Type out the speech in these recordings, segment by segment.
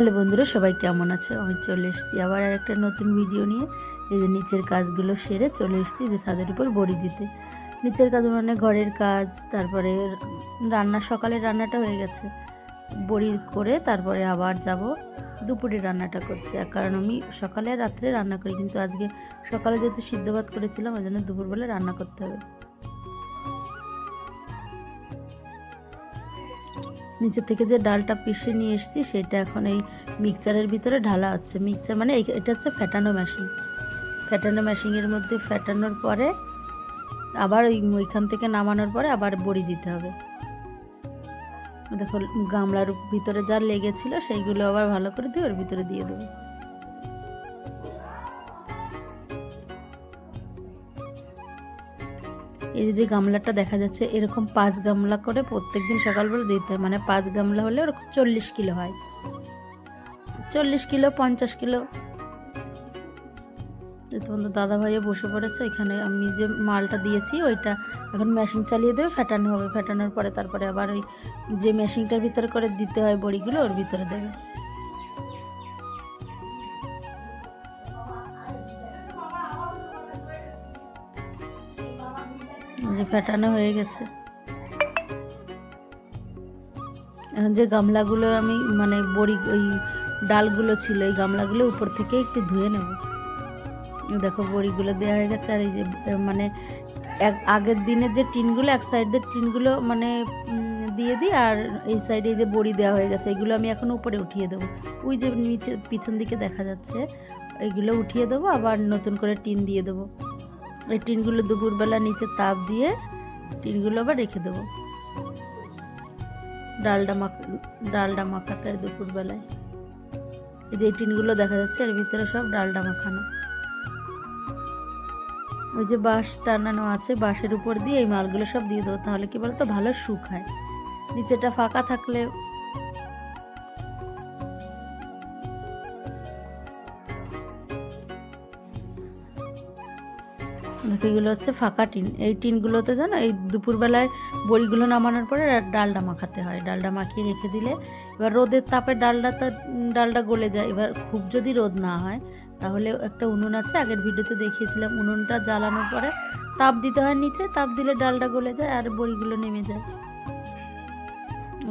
Hello বন্ধুরা, সবাই কেমন আছে? আমি চলে এসেছি আবার আর একটা নতুন ভিডিও নিয়ে। এই যে নিচের কাজগুলো সেরে চলে এসেছি যে ছাদের উপর বড়ি দিতে। নিচের কাজ মানে ঘরের কাজ, তারপরে রান্না, সকালের রান্নাটা হয়ে গেছে। বড়ি করে তারপরে আবার যাব দুপুরে রান্নাটা করতে। কারণ আমি সকালে রাত্রে রান্না করি, কিন্তু আজকে সকালে যেহেতু সিদ্ধ ভাত করেছিলাম, ওই জন্য দুপুরবেলা রান্না করতে হবে। নিচে থেকে যে ডালটা পিষে নিয়ে এসেছি, সেটা এখন এই মিক্সচারের ভিতরে ঢালা হচ্ছে মিক্সার মানে এটা হচ্ছে ফ্যাটানো মেশিন ফ্যাটানো মেশিনের মধ্যে ফ্যাটানোর পরে আবার ওই ওইখান থেকে নামানোর পরে আবার বড়ি দিতে হবে। দেখো গামলার ভিতরে যা লেগেছিল, সেইগুলো আবার ভালো করে দিয়ে ওর ভিতরে দিয়ে দেবো। এই যে গামলাটা দেখা যাচ্ছে, এরকম পাঁচ গামলা করে প্রত্যেকদিন সকালবেলা দিতে হয়। মানে পাঁচ গামলা হলে ওরকম চল্লিশ কিলো হয়। চল্লিশ কিলো, পঞ্চাশ কিলো। তোমাদের দাদা ভাইও বসে পড়েছে। এখানে আমি যে মালটা দিয়েছি, ওইটা এখন মেশিন চালিয়ে দেবে, ফেটানো হবে। ফেটানোর পরে তারপরে আবার ওই যে মেশিনটার ভিতরে করে দিতে হয় বড়িগুলো, ওর ভিতরে দেবে। যে ফেটানো হয়ে গেছে। এখন যে গামলাগুলো আমি মানে বড়ি, ওই ডালগুলো ছিল, এই গামলাগুলো উপর থেকে একটু ধুয়ে নেব। দেখো বড়িগুলো দেওয়া হয়ে গেছে, আর এই যে মানে এক, আগের দিনের যে টিনগুলো, এক সাইডের টিনগুলো মানে দিয়ে দিই, আর এই সাইডে যে বড়ি দেওয়া হয়ে গেছে, এগুলো আমি এখন উপরে উঠিয়ে দেবো। ওই যে নিচে, পিছন দিকে দেখা যাচ্ছে এইগুলো উঠিয়ে দেবো, আবার নতুন করে টিন দিয়ে দেবো। এই টিনগুলো দুপুরবেলা নিচে তাপ দিয়ে টিনগুলো আবার রেখে দেবো। ডালডা মাখ ডালডা মাখাতে হয় দুপুরবেলায়। এই যে এই টিনগুলো দেখা যাচ্ছে, এর ভিতরে সব ডালডা মাখানো। ওই যে বাঁশ টানানো আছে, বাঁশের উপর দিয়ে এই মালগুলো সব দিয়ে দেবো, তাহলে কি বলতো? ভালো শুকায়। নিচেটা ফাঁকা থাকলে এগুলো হচ্ছে ফাঁকা টিন। এই টিনগুলোতে জানো, এই দুপুরবেলায় বড়িগুলো নামানোর পরে ডালডা মাখাতে হয়। ডালডা মাখিয়ে রেখে দিলে এবার রোদের তাপে ডালডাটা, ডালডা গলে যায়। এবার খুব যদি রোদ না হয়, তাহলে একটা উনুন আছে, আগের ভিডিওতে দেখিয়েছিলাম, উনুনটা জ্বালানোর পরে তাপ দিতে হয় নিচে, তাপ দিলে ডালডা গলে যায় আর বড়িগুলো নেমে যায়।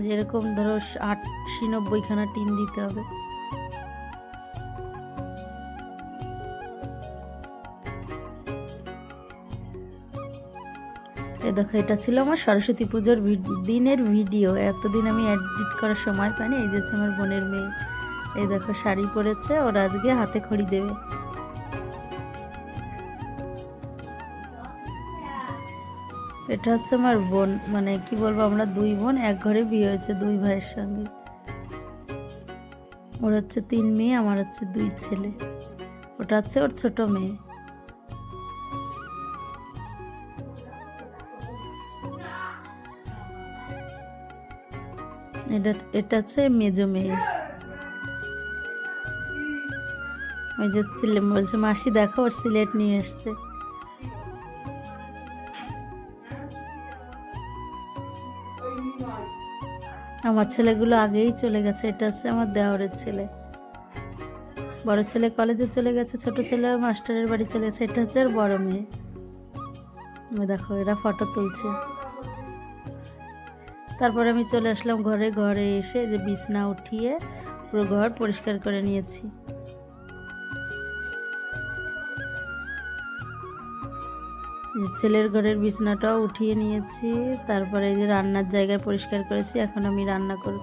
যেরকম ধরো আটশি নব্বইখানা টিন দিতে হবে। এই দেখো, এটা ছিল আমার সরস্বতী পুজোর দিনের ভিডিও। এতদিন আমি এডিট করার সময় পাইনি। এই যে আমার বোনের মেয়ে। এই দেখো, শাড়ি পরেছে, ওরা আজকে হাতে খড়ি দেবে। এটা হচ্ছে আমার বোন মানে কি বলব, আমরা দুই বোন, এক ঘরে বিয়ে হয়েছে দুই ভাইয়ের সঙ্গে। ওর হচ্ছে তিন মেয়ে, আমার হচ্ছে দুই ছেলে। ওটা হচ্ছে ওর ছোট মেয়ে। এটা এটা হচ্ছে মেজো মেয়ে। ওই যে সিলেট বলছে মাসি দেখো, ওর সিলেট নিয়ে এসছে। আমার ছেলেগুলো আগেই চলে গেছে। এটা হচ্ছে আমার দেওরের ছেলে। বড় ছেলে কলেজে চলে গেছে, ছোট ছেলে মাস্টারের বাড়ি চলে গেছে। এটা হচ্ছে আর বড় মেয়ে। দেখো, এরা ফটো তুলছে। তারপর আমি চলে আসলাম ঘরে। ঘরে এসে যে বিছনা উঠিয়ে পুরো ঘর পরিষ্কার করে নিয়েছি। ছেলের ঘরের বিছনাটাও উঠিয়ে নিয়েছি। তারপরে এই যে রান্নার জায়গায় পরিষ্কার করেছি। এখন আমি রান্না কর,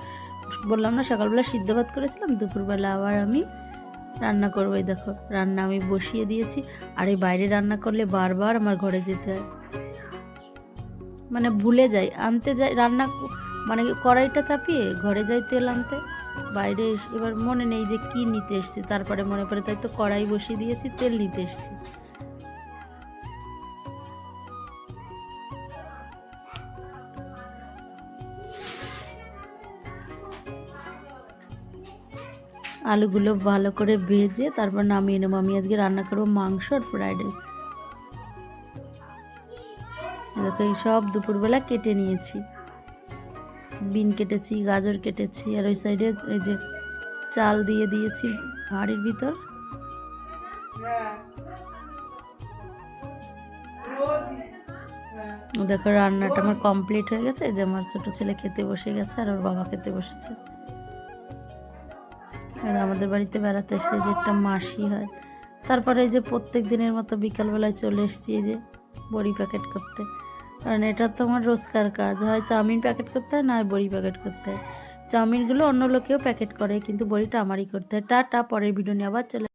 বললাম না, সকালবেলা সিদ্ধ ভাত করেছিলাম, দুপুরবেলা আবার আমি রান্না করব। দেখো, রান্না আমি বসিয়ে দিয়েছি। আর এই বাইরে রান্না করলে বারবার আমার ঘরে যেতে হয়। মানে ভুলে যাই, আনতে যাই, রান্না মানে কড়াইটা চাপিয়ে ঘরে যাই তেল আনতে। বাইরে এবার মনে নেই যে কি নিতে এসেছি, তারপরে মনে করে তাই তো কড়াই বসিয়ে দিয়েছি, তেল নিতে এসেছি। আলুগুলো ভালো করে ভেজে তারপর নামিয়ে নেব। আমি আজকে রান্না করব মাংস আর ফ্রাইড রাইস। দেখো এই সব দুপুরবেলা কেটে নিয়েছি। বিন কেটেছি, গাজর কেটেছি, আর ওই সাইডে এই যে চাল দিয়ে দিয়েছি হাঁড়ির ভিতর। দেখো রান্নাটা আমার কমপ্লিট হয়ে গেছে। যে আমার ছোট ছেলে খেতে বসে গেছে আর ওর বাবা খেতে বসেছে। আর আমাদের বাড়িতে বেড়াতে এসে যে একটা মাসি হয়। তারপরে এই যে প্রত্যেক দিনের মতো বিকালবেলায় চলে এসেছি এই যে বড়ি প্যাকেট করতে। কারণ এটা তো আমার রোজকার কাজ। হয় চাউমিন প্যাকেট করতে হয়, না বড়ি প্যাকেট করতে হয়। চাউমিনগুলো অন্য লোকেও প্যাকেট করে, কিন্তু বড়িটা আমারই করতে হয়। টাটা, পরের ভিডিও নিয়ে আবার চলে